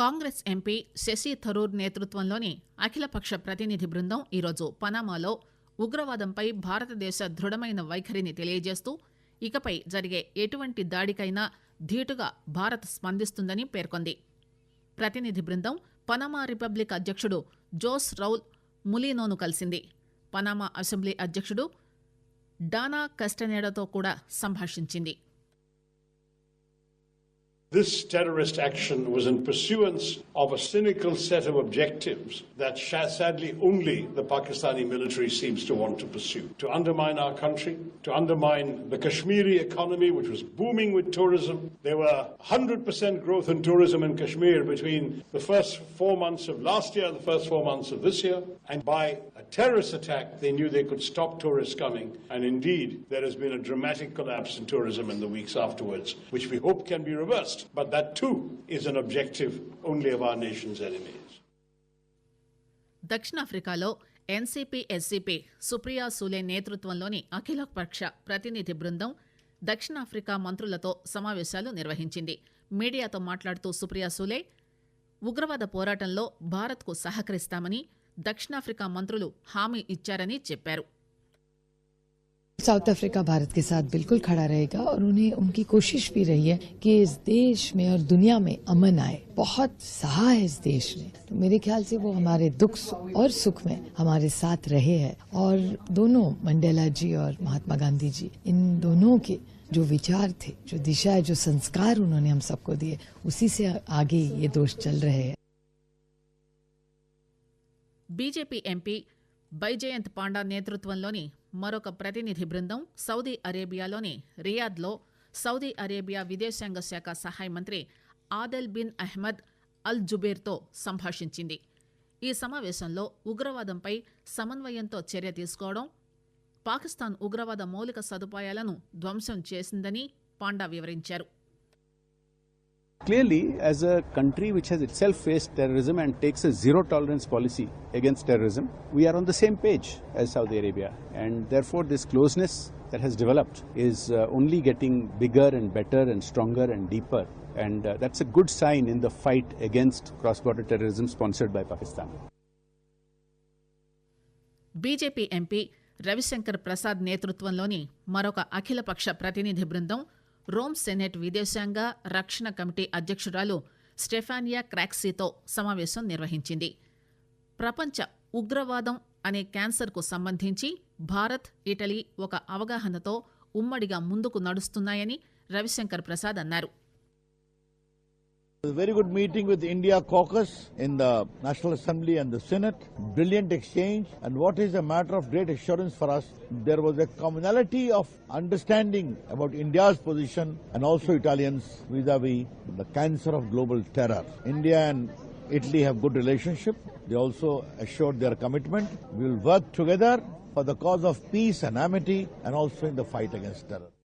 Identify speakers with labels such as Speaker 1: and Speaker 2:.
Speaker 1: Congress MP Shashi Tharoor నేతృత్వంలోని అఖిలపక్ష ప్రతినిధి బృందం ఈరోజు పనామాలో ఉగ్రవాదంపై భారతదేశ దృఢమైన వైఖరిని తెలియజేస్తూ ఇకపై జరిగే ఎటువంటి దాడికైనా ధీటుగా భారత్ స్పందిస్తుందని పేర్కొంది. ప్రతినిధి బృందం పనామా రిపబ్లిక్ అధ్యక్షుడు జోస్ రౌల్ ములీనోను కలిసింది. పనామా అసెంబ్లీ అధ్యక్షుడు డానా కస్టనేడాతో కూడా సంభాషించింది.
Speaker 2: This terrorist action was in pursuance of a cynical set of objectives that sadly only the Pakistani military seems to want to pursue. To undermine our country, to undermine the Kashmiri economy, which was booming with tourism. There were 100% growth in tourism in Kashmir between the first four months of last year and the first four months of this year. And by a terrorist attack, they knew they could stop tourists coming. And indeed, there has been a dramatic collapse in tourism in the weeks afterwards, which we hope can be reversed. But that too is an objective only of our nation's enemies.
Speaker 1: దక్షిణాఫ్రికాలో NCP SCP Supriya Sule నేతృత్వంలోని అఖిలపక్ష ప్రతినిధి బృందం దక్షిణాఫ్రికా మంత్రులతో సమావేశాలు నిర్వహించింది మీడియాతో మాట్లాడుతూ సుప్రియా సూలే ఉగ్రవాద పోరాటంలో భారత్కు సహకరిస్తామని దక్షిణాఫ్రికా మంత్రులు హామీ ఇచ్చారని చెప్పారు
Speaker 3: साउथ अफ्रीका भारत के साथ बिल्कुल खड़ा रहेगा और उन्हें उनकी कोशिश भी रही है कि इस देश में और दुनिया में अमन आए बहुत सहा है इस देश ने तो मेरे ख्याल से वो हमारे दुख और सुख में हमारे साथ रहे हैं और दोनों मंडेला जी और महात्मा गांधी जी इन दोनों के जो विचार थे जो दिशा जो संस्कार उन्होंने हम सबको दिए उसी से आगे ये दोष चल रहे हैं
Speaker 1: బీజేపీ ఎంపీ బైజయంత్ పాండా నేతృత్వంలోని మరొక ప్రతినిధి బృందం సౌదీ అరేబియాలోని రియాద్లో సౌదీ అరేబియా విదేశాంగ శాఖ సహాయ మంత్రి ఆదెల్ బిన్ అహ్మద్ అల్ జుబేర్తో సంభాషించింది. ఈ సమావేశంలో ఉగ్రవాదంపై సమన్వయంతో చర్య తీసుకోవడం పాకిస్తాన్ ఉగ్రవాద మౌలిక సదుపాయాలను ధ్వంసం చేసిందని పాండా వివరించారు.
Speaker 4: Clearly, as a country which has itself faced terrorism and takes a zero tolerance policy against terrorism, we are on the same page as Saudi Arabia. And therefore, this closeness that has developed is uh, only getting bigger and better and stronger and deeper. And uh, that's a good sign in the fight against cross border terrorism sponsored by Pakistan.
Speaker 1: BJP MP Ravishankar Prasad నేతృత్వంలోని మరొక అఖిలపక్ష ప్రతినిధి బృందం Rome senate విదేశాంగ రక్షణ committee అధ్యక్షురాలు Stefania క్రాక్సీతో సమావేశం నిర్వహించింది. ప్రపంచ ఉగ్రవాదం అనే క్యాన్సర్కు సంబంధించి భారత్ ఇటలీ ఒక అవగాహనతో ఉమ్మడిగా ముందుకు నడుస్తున్నాయని రవిశంకర్ ప్రసాద్ అన్నారు.
Speaker 5: A very good meeting with India caucus in the National Assembly and the Senate. Brilliant exchange. And what is a matter of great assurance for us, there was a commonality of understanding about India's position and also Italians vis-a-vis the cancer of global terror. India and Italy have good relationship. They also assured their commitment. We will work together for the cause of peace and amity and also in the fight against terror.